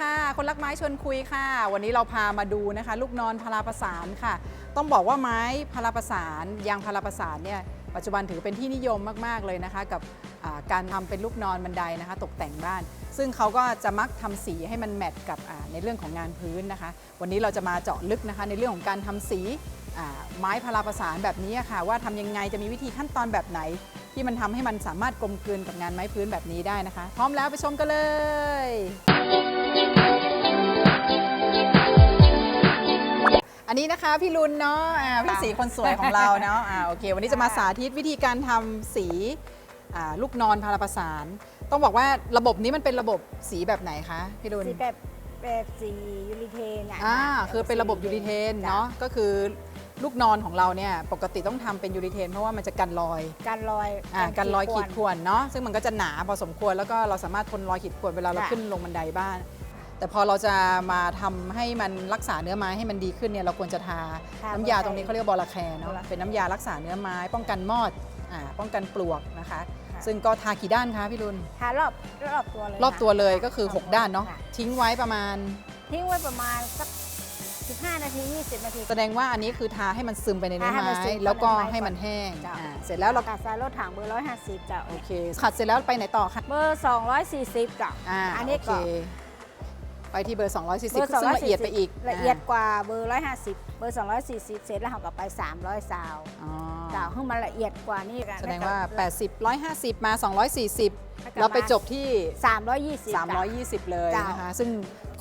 ค่ะ คนรักไม้ชวนคุยค่ะ วันนี้เราพามาดูนะคะ ลูกนอนพาราประสานค่ะ ต้องบอกว่าไม้พาราประสานยางพาราประสานเนี่ยปัจจุบันถือเป็นที่นิยมมาก ๆ เลยนะคะ กับการทำเป็นลูกนอนบันไดนะคะ ตกแต่งบ้าน ซึ่งเขาก็จะมักทำสีให้มันแมทกับในเรื่องของงานพื้นนะคะ วันนี้เราจะมาเจาะลึกนะคะ ในเรื่องของการทำสีไม้พาราประสานแบบนี้ค่ะ ว่าทำยังไงจะมีวิธีขั้นตอนแบบไหน ที่มันทำให้มันสามารถกลมกลืนกับงานไม้พื้นแบบนี้ได้นะคะ พร้อมแล้วไปชมกันเลย นนี้นะคะพี่ลุนเนาะอ่าพี่สีคนสวยของเราเนาะอ่าโอเค วันนี้จะมาสาธิตวิธีการทำสีอ่าลูกนอนพาราประสาน ต้องบอกว่าระบบนี้มันเป็นระบบสีแบบไหนคะพี่ลุน สีแบบแบบสียูริเทนอะอ่าคือเป็นระบบยูริเทนเนาะก็คือลูกนอนของเราเนี่ยปกติต้องทำเป็นยูริเทน เพราะว่ามันจะกันรอยการลอยอ่ากันรอยขีดข่ข่วนเนาะซึ่งมันก็จะหนาพอสมควรแล้วก็เราสามารถทนรอยขีดข่วนเวลาเราค่ะขึ้นลงบันไดบ้าน แต่พอเราจะมาทำให้มันรักษาเนื้อไม้ให้มันดีขึ้นเนี่ยเราควรจะทาทาน้ำยาตรงนี้เขาเรียกว่าบอลาแคร์เนาะบอลาแคร์เป็นน้ำยารักษาเนื้อไม้ ป้องกันมอดอ่าป้องกันปลวกนะคะ ค่ะ ซึ่งก็ทากี่ด้านคะพี่รุนทารอบรอบตัวเลยรอบตัวเลยก็คือค่ะ6ด้านเนาะค่ทิ้งไว้ประมาณ ทิ้งไว้ประมาณสัก 15 นาที 20 นาที แสดงว่าอันนี้คือทาให้มันซึมไปในเนื้อทาให้มันไม้ ซึมเข้าแล้วก็ในไม้ให้มันแห้งจ้ะ อ่าเสร็จแล้วเรากาสายรถถังเบอร์ 150จ้ะโอเคขัดเสร็จแล้วไปไหนต่อคะเบอร์ 240จ้ะ อ่าอันนี้โอเค ก็ ไปที่เบอร์ 240เบอร์ซึ่งละเอียดไปอีกละเอียดกว่าเบอร์ 150 เบอร์ 240 เสร็จแล้วเราก็ไป 300ซาวอ๋อจ้ะให้มันละเอียดกว่านี่แสดงว่า 80 150 มา 240แล้วก็เราไปจบที่ 320จ้ะ320 เลยจ้ะนะคะซึ่ง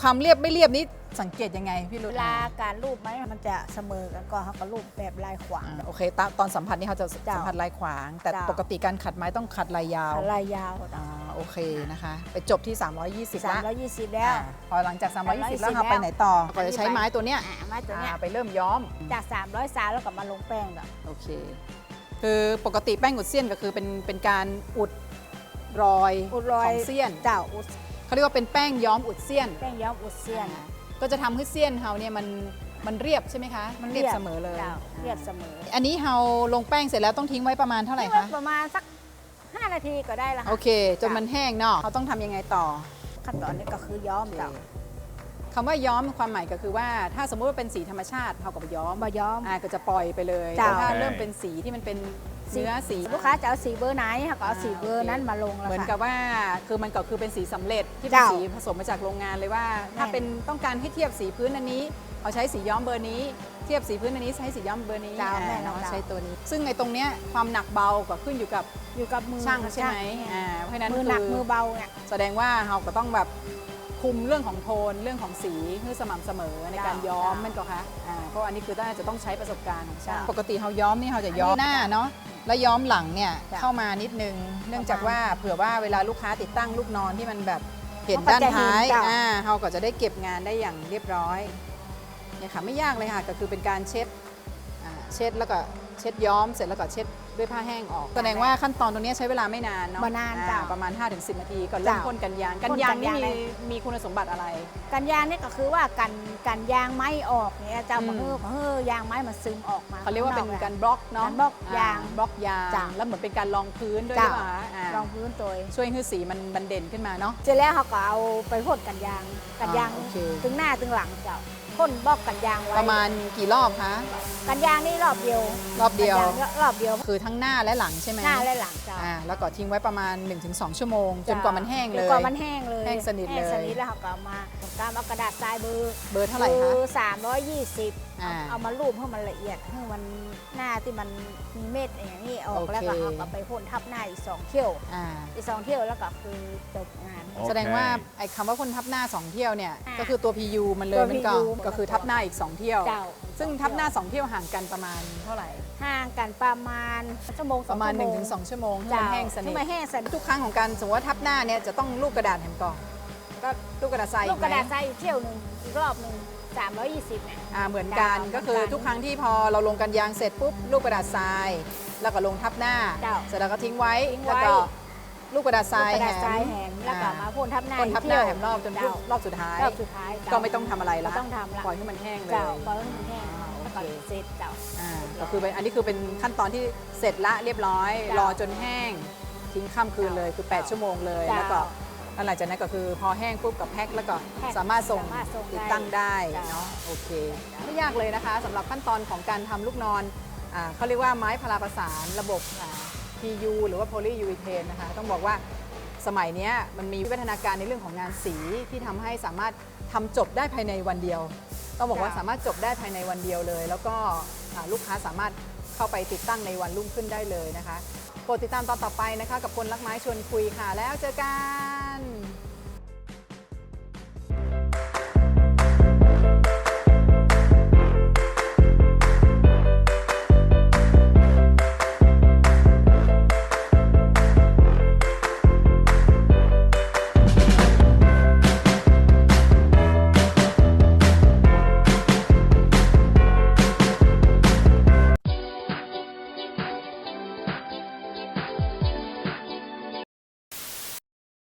ความเรียบไม่เรียบนี้สังเกตยังไงพี่รุ่เวนลาการรูปไหมมันจะเสมอกันก็เขาก็รูปแบบลายขวางอ่าโอเคตอนตอนสัมผัสนี่เขาจะจ้ะสัมผัสลายขวาง แต่จ้ะปกติการขัดไม้ต้องขัดลายยาวลายยาวอ่า โอเคนะคะ ไปจบที่ 320ละ320 แล้ว อ่าพอหลังจาก 320 320แล้วเราไปไหนต่อแล้วก็จะใช้ไม้ตัวเนี้ยอ่าไม้ตัวเนี้ยอ่าไปเริ่มย้อม จาก 300ซาวแล้วก็มาลงแป้งแบบโอเค คือปกติแป้งอุดเสี้ยนก็คือเป็นเป็นการอุดรอยอุดรอยของเสี้ยนเจ้าอุดเขาเรียกว่าเป็นแป้งย้อมอุดเสี้ยนแป้งย้อมอุดเสี้ยนอ่าก็จะทำให้เสี้ยนเฮาเนี่ยมันมันเรียบใช่ไหมคะมันเรียบเสมอเลยเจ้าเรียบเสมออันนี้เฮาลงแป้งเสร็จแล้วต้องทิ้งไว้ประมาณเท่าไหร่ทิ้งคะว้ประมาณสัก 5 นาทีก็ได้แล้วโอค่ะเค จนมันแห้งเนาะเขาต้องทำยังไงต่อ ขั้นตอนนี้ก็คือย้อมเจ้าคำว่าย้อมความหมายก็คือว่า ถ้าสมมุติว่าเป็นสีธรรมชาติเขาก็ไปย้อมมาย้อม อ่าก็จะปล่อยไปเลยเจ้าแต่ถ้าเริ่มเป็นสีที่มันเป็นเนื้อสี ลูกค้าจะเอาสีเบอร์ไหนเขาก็เอาสีเบอร์นั้นมาลงแล้วเหมือนค่ะกับว่าคือมันก็คือเป็นสีสำเร็จที่เป็นเจ้าสีผสมมาจากโรงงานเลยว่า ถ้าแม่นเป็นต้องการให้เทียบสีพื้นอันนี้เอาใช้สีย้อมเบอร์นี้ เทียบสีพื้นอันนี้ใช้สีย้อมเบอร์นี้เจ้าอ่าแม่นเนาะเจ้า ใช้ตัวนี้ ซึ่งในตรงเนี้ยความหนักเบาก็ขึ้นอยู่กับ อยู่กับมือช่างใช่ไหมช่างอ่าเพราะฉะนั้นมือหนักคืมือเบาเนี่ยแสดงว่าเราก็ต้องแบบคุมเรื่องของโทนเรื่องของสีให้สม่ำเสมอในการเจ้าย้อมเจ้ามันก็คะอ่าเพราะอันนี้คือน่าจะต้องใช้ประสบการณ์ของช่างเจ้าปกติเราย้อมนี่เราจะย้อมหน้าเนาะแล้วย้อมหลังเนี่ยเจ้าเข้ามานิดนึง เนื่องจากว่าเผื่อว่าเวลาลูกค้าติดตั้งลูกนอนที่มันแบบเห็นเขาก็ด้านจะเห็นท้ายเจ้าอ่าเราก็จะได้เก็บงานได้อย่างเรียบร้อยเนี่ยค่ะไม่ยากเลยค่ะก็คือเป็นการเช็ดอ่าเช็ดแล้วก็เช็ดย้อมเสร็จแล้วก็เช็ด ด้วยผ้าแห้งออก แสดงว่าขั้นตอนตรงนี้ใช้เวลาไม่นานเนาะบ่นานอ่เจ้าประมาณ 5-10 นาทีก่อนเริ่มเจ้าพ่นกันยาง กันพ่นยางกันนี่ยางมีได้มีคุณสมบัติอะไร กันยางนี่ก็คือว่ากันกันยางไม้ออกเนี่ยเจ้าอืมมาเฮ้อมาเฮ้อยางไม้มันซึมออกมาเขาเรียกว่าเป็นข้งการบล็อกเนาะการบล็อกยางบล็อกยางจ้ะแล้วเหมือนเป็นการรองพื้นด้วยหจ้ะรือเปล่าคะอ่ารองพื้นตัวช่วยให้สีมันมันเด่นขึ้นมาเนาะ เสร็จแล้วเขาก็เอาไปพ่นกันยางกันยางอ่าโอเค ถึงหน้าถึงหลังเจ้า พ่นบล็อกกันยางไว้ประมาณกี่รอบคะกันยางนี่รอบเดียวรอบเดียว กันางรอบเดียวคือทั้งหน้าและหลังใช่ไหมหน้าและหลังเจ้าอ่าแล้วก็ทิ้งไว้ประมาณ 1-2 ชั่วโมง จนกว่ามันแห้งเลจนย กว่ามันแห้งเลยแห้งสนิทเลย แห้งสนิทแล้วเขาก็เอามาตามเอากระดาษทรายเบอร์เบอร์เท่าไหร่คะเบอร์สามร้อยยี่สิบอ่า เอามารูปให้มันละเอียดให้มันหน้าที่มันมีเม็ดอย่างนี้ออกโอเค แล้วก็เอากลับไปพ่นทับหน้าอีกสองเที่ยว อ่า อีกสองเที่ยวแล้วก็คือจบงาน โอเค แสดงว่าไอ้คำว่าคนทับหน้า 2 เที่ยวเนี่ย อ่าก็คือตัว PU มันเลยตัวมันก็ PU ก็คือทับหน้าอีก 2 เที่ยว เจ้า ซึ่งทับหน้า 2 เที่ยวห่างกันประมาณเท่าไหร่ ห่างกันประมาณชั่วโมงสปองระมาณ ชั่วโง1-2 ชั่วโมงให้เจ้ามันแห้งสนิให้ทมันแห้งสนิททุกครั้งของการสมมติว่าทับหน้าเนี่ยจะต้องลูกกระดาษแหมก่อนก็ลูกกระดาษทรายลูกกระดาษอีไหม ทรายอีกเที่ยวหนึ่งอีกรอบหนึ่ง สามร้อยยี่สิบเนี่ย อ่าเหมือนกันเจ้าก็คือเหมือนกันทุกครั้งที่พอเราลงกันยางเสร็จปุ๊บลูกกระดาษทราย แล้วก็ลงทับหน้า เจ้าเสร็จแล้วก็ทิ้งไว้ทิ้งไว้ แล้วก็ลูกกระดาษทรายลูกกระดาษทรายแหแหมมแล้วก็มาพ่นทับหน้าพ่นทับหน้าอีกแหเที่ยวมรอบจนเจ้ารอบสุดท้าย รอบสุดท้ายเจ้าก็ไม่ต้องทำอะไรละไม่ต้องทำละปล่อยให้มันแห้งเลย เจ้าปล่อยให้มันแห้งแล้วก็โอเคเสร็จเจ้า อ่าก็คือเป็นอันนี้คือเป็นขั้นตอนที่เสร็จละเรียบร้อยเจ้ารอจนแห้ง ทิ้งข้ามคืนเลยคือ8ชั่วโมงเลยเจ้าแล้วก็ แล้วหลังจากนั้นก็คือพอแห้งปุ๊บกับแพ็คแล้วก็แพ็คสามารถส่งสามารถส่งติดได้ตั้งได้จ้ะเนาะโอเค ไม่ยากเลยนะคะสำหรับขั้นตอนของการทำลูกนอนอาเขาเรียกว่าไม้พาราประสานระบบอ่า PU หรือว่า polyurethane นะคะ ต้องบอกว่าสมัยเนี้ยมันมีวิวัฒนาการในเรื่องของงานสีที่ทำให้สามารถทำจบได้ภายในวันเดียว ต้องบอกว่าจ้ะสามารถจบได้ภายในวันเดียวเลย แล้วก็อ่าลูกค้าสามารถ เข้าไปติดตั้งในวันรุ่งขึ้นได้เลยนะคะ โปรดติดตามตอนต่อไปนะคะ กับคนรักไม้ชวนคุยค่ะ แล้วเจอกัน